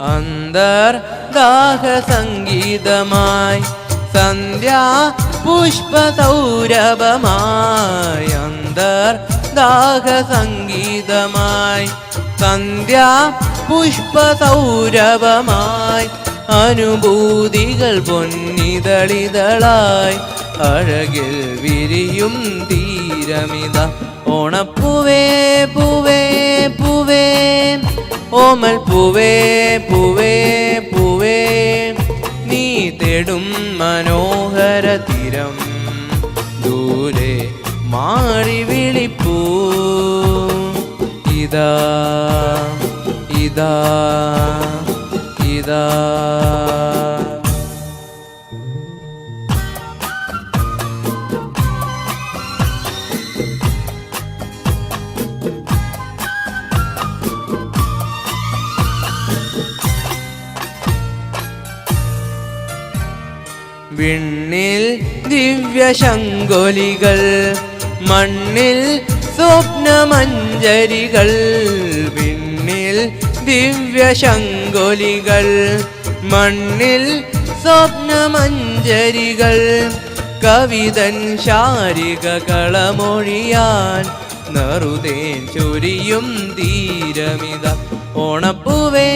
അന്തർദാഹ സംഗീതമായി സന്ധ്യാ പുഷ്പ സൗരഭമായി അന്തർദാഹ സംഗീതമായി സന്ധ്യാ പുഷ്പ സൗരഭമായി അനുഭൂതികൾ പൊന്നിതളിതളായി അഴകിൽ വിരിയും തീരമിത. ഓണപ്പൂവേ പൂവേ പൂവേ ഓമൽ പൂവേ പൂവേ പൂവേ നീ തേടും മനോഹര തീരം. ദൂരെ മാറി വിളിപ്പൂ. ഇതാ ഇതാ ഇതാ. വിണ്ണിൽ ദിവ്യശങ്കൊലികൾ മണ്ണിൽ സ്വപ്നമഞ്ജരികൾ വിണ്ണിൽ ദിവ്യശങ്കൊലികൾ മണ്ണിൽ സ്വപ്നമഞ്ജരികൾ. കവിതൻ ശാരിക കളമൊഴിയാൻ നറുതേൻ ചൊരിയും തീരമിത ഓണപ്പൂവേ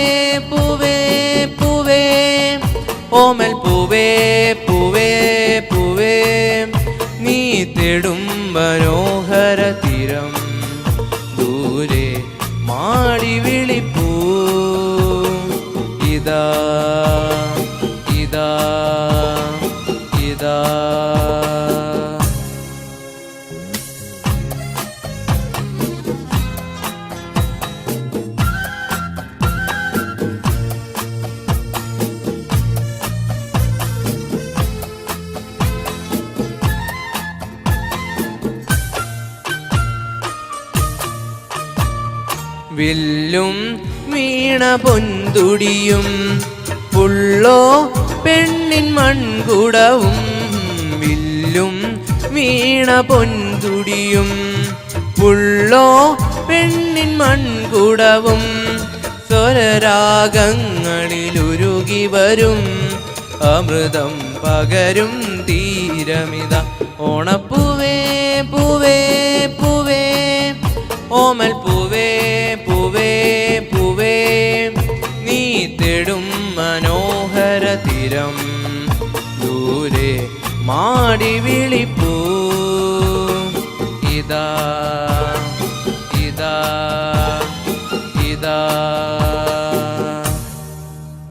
മനോഹര തീരം ദൂരെ മാടി വിളിപ്പൂ ഇതാ വില്ലും വീണ പൊന്തുടിയും പുള്ളോ പെണ്ണിൻ മൺകുടവും വില്ലും വീണ പൊന്തുടിയും പുള്ളോ പെണ്ണിൻ മൺകുടവും സ്വരരാഗങ്ങളിലുരുകി വരും അമൃതം പകരും തീരമിത ഓണപ്പൂവേ ദൂരെ മാടി വിളിപ്പൂ ഇതാ